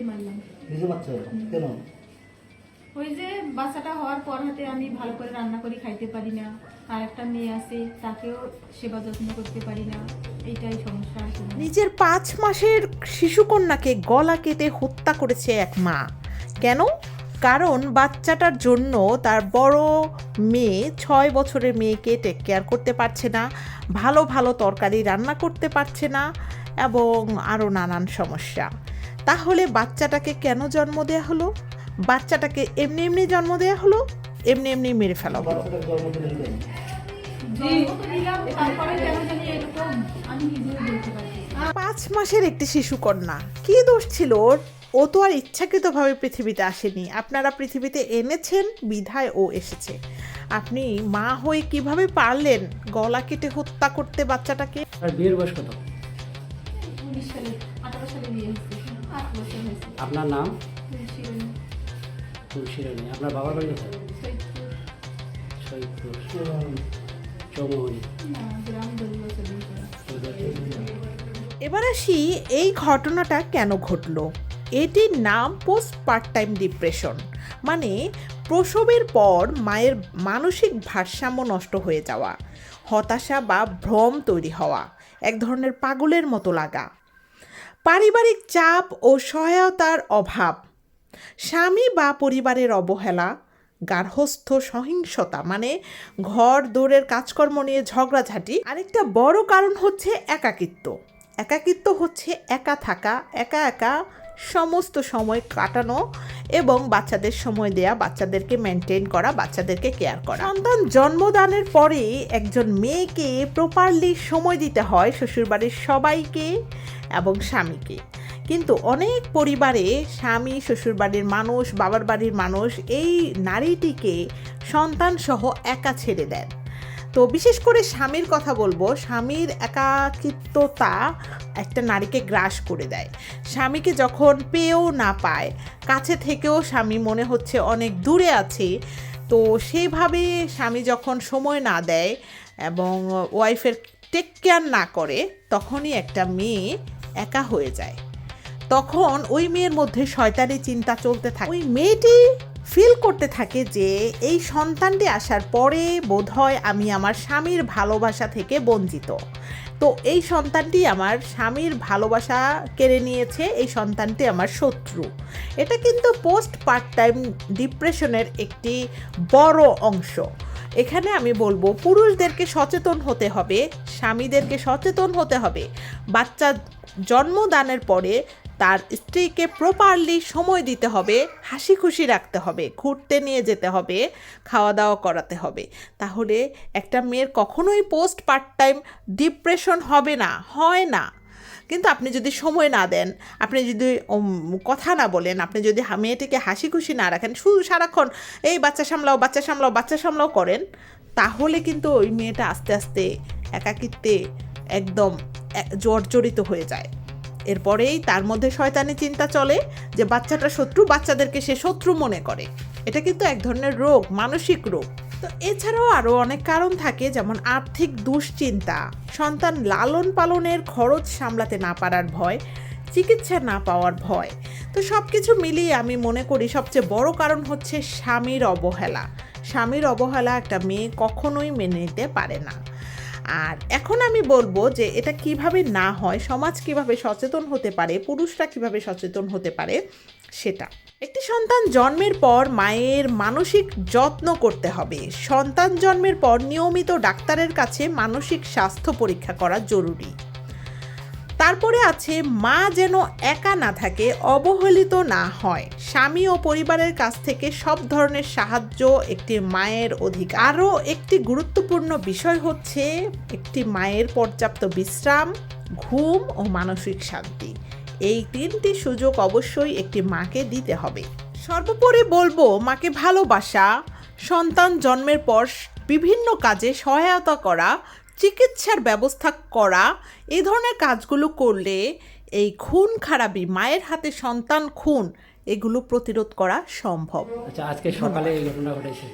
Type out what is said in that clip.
নিজে মারলাম। নিজে বাচ্চা কেন? ওই যে বাচ্চাটা হওয়ার পর হাতে আমি ভালো করে রান্না করে খাইতে পারি না। আর একটা মেয়ে আছে তাকেও সেবা যত্ন করতে পারি না। এইটাই সমস্যা। নিজের পাঁচ মাসের শিশুকন্যাকে গলা কেটে হত্যা করেছে এক মা। কেন? কারণ বাচ্চাটার জন্য তার বড় মেয়ে ছয় বছরের মেয়েকে টেক কেয়ার করতে পারছে না ভালো ভালো তরকারি রান্না করতে পারছে না এবং আরও নানান সমস্যা। তাহলে বাচ্চাটাকে কেন জন্ম দেওয়া হলো? বাচ্চাটাকে এমনি এমনি জন্ম দেওয়া হলো? এমনি এমনি মেরে ফেলা। হলো। পাঁচ মাসের একটি শিশুকন্যা। কি দোষ ছিল ওর? ও তো আর ইচ্ছাকৃতভাবে পৃথিবীতে আসেনি। আপনারা পৃথিবীতে এনেছেন বিধায় ও এসেছে। আপনি মা হয়ে কীভাবে পারলেন গলা কেটে হত্যা করতে বাচ্চাটাকে? বিয়ের বয়স কত? সালে আঠারো সালে আপনার নাম? তুলসিরানী আপনার বাবার বাড়ি কোথায়? চৌমোহনী। এবার আসি এই ঘটনাটা কেন ঘটলো? এটির নাম পোস্ট পার্ট টাইম ডিপ্রেশন। মানে প্রসবের পর মায়ের মানসিক ভারসাম্য নষ্ট হয়ে যাওয়া হতাশা বা ভ্রম তৈরি হওয়া এক ধরনের পাগলের মতো লাগা। পারিবারিক চাপ ও সহায়তার অভাব। স্বামী বা পরিবারের অবহেলা গার্হস্থ সহিংসতা মানে ঘর, দৌড়ের কাজকর্ম নিয়ে ঝগড়াঝাটি। আরেকটা বড় কারণ হচ্ছে একাকিত্ব। একাকিত্ব হচ্ছে একা থাকা, একা একা সমস্ত সময় কাটানো এবং বাচ্চাদের সময় দেয়া, বাচ্চাদেরকে মেনটেন করা, বাচ্চাদেরকে কেয়ার করা। সন্তান জন্মদানের পরে একজন মেয়েকে প্রপারলি সময় দিতে হয় শ্বশুরবাড়ির সবাইকে এবং স্বামীকে। কিন্তু অনেক পরিবারে স্বামী, শ্বশুরবাড়ির মানুষ, বাবার বাড়ির মানুষ এই নারীটিকে সন্তান সহ একা ছেড়ে দেন। তো বিশেষ করে স্বামীর কথা বলব, স্বামীর একাকিত্বতা একটা নারীকে গ্রাস করে দেয়। স্বামীকে যখন পেয়েও না পায়, কাছে থেকেও স্বামী মনে হচ্ছে অনেক দূরে আছে, তো সেইভাবে স্বামী যখন সময় না দেয় এবং ওয়াইফের টেক কেয়ার না করে, তখনই একটা মেয়ে একা হয়ে যায়। তখন ওই মেয়ের মধ্যে শয়তানি চিন্তা চলতে থাকে। ওই মেয়েটি ফিল করতে থাকে যে এই সন্তানটি আসার পরে বোধহয় আমি আমার স্বামীর ভালোবাসা থেকে বঞ্চিত। তো এই সন্তানটি আমার স্বামীর ভালোবাসা কেড়ে নিয়েছে, এই সন্তানটি আমার শত্রু। এটা কিন্তু পোস্ট পার্ট টাইম ডিপ্রেশনের একটি বড় অংশ। এখানে আমি বলব, পুরুষদেরকে সচেতন হতে হবে, স্বামীদেরকে সচেতন হতে হবে। বাচ্চা জন্মদানের পরে তার স্ত্রীকে প্রপারলি সময় দিতে হবে হাসি খুশি রাখতে হবে, ঘুরতে নিয়ে যেতে হবে খাওয়া দাওয়া করাতে হবে। তাহলে একটা মেয়ের কখনোই পোস্ট পার্ট টাইম ডিপ্রেশন হবে না, হয় না। কিন্তু আপনি যদি সময় না দেন, আপনি যদি কথা না বলেন, আপনি যদি মেয়েটিকে হাসি খুশি না রাখেন, শুধু সারাক্ষণ এই বাচ্চা সামলাও বাচ্চা সামলাও বাচ্চা সামলাও করেন, তাহলে কিন্তু ওই মেয়েটা আস্তে আস্তে একাকিত্বে একদম জর্জরিত হয়ে যায়। এরপরেই তার মধ্যে শয়তানি চিন্তা চলে যে বাচ্চাটা শত্রু, বাচ্চাদেরকে সে শত্রু মনে করে। এটা কিন্তু এক ধরনের রোগ, মানসিক রোগ। তো এছাড়াও আরও অনেক কারণ থাকে, যেমন আর্থিক দুশ্চিন্তা, সন্তান লালন পালনের খরচ সামলাতে না পারার ভয়, চিকিৎসা না পাওয়ার ভয়। তো সব কিছু মিলিয়ে আমি মনে করি সবচেয়ে বড় কারণ হচ্ছে স্বামীর অবহেলা। স্বামীর অবহেলা একটা মেয়ে কখনোই মেনে নিতে পারে না। আর এখন আমি বলব যে এটা কীভাবে না হয়, সমাজ কীভাবে সচেতন হতে পারে, পুরুষরা কীভাবে সচেতন হতে পারে সেটা। একটি সন্তান জন্মের পর মায়ের মানসিক যত্ন করতে হবে। সন্তান জন্মের পর নিয়মিত ডাক্তারের কাছে মানসিক স্বাস্থ্য পরীক্ষা করা জরুরি। তারপরে আছে, মা যেন একা না থাকে, অবহেলিত না হয়। স্বামী ও পরিবারের কাছ থেকে সব ধরনের সাহায্য একটি মায়ের অধিকার আরও একটি গুরুত্বপূর্ণ বিষয় হচ্ছে, একটি মায়ের পর্যাপ্ত বিশ্রাম, ঘুম ও মানসিক শান্তি। এই তিনটি সুযোগ অবশ্যই একটি মাকে দিতে হবে। সর্বোপরি বলব, মাকে ভালোবাসা, সন্তান জন্মের পর বিভিন্ন কাজে সহায়তা করা চিকিৎসার ব্যবস্থা করা, এ ধরনের কাজগুলো করলে এই খুন খারাপি, মায়ের হাতে সন্তান খুন, এগুলো প্রতিরোধ করা সম্ভব আচ্ছা আজকে সকালে এই ঘটনা ঘটেছে।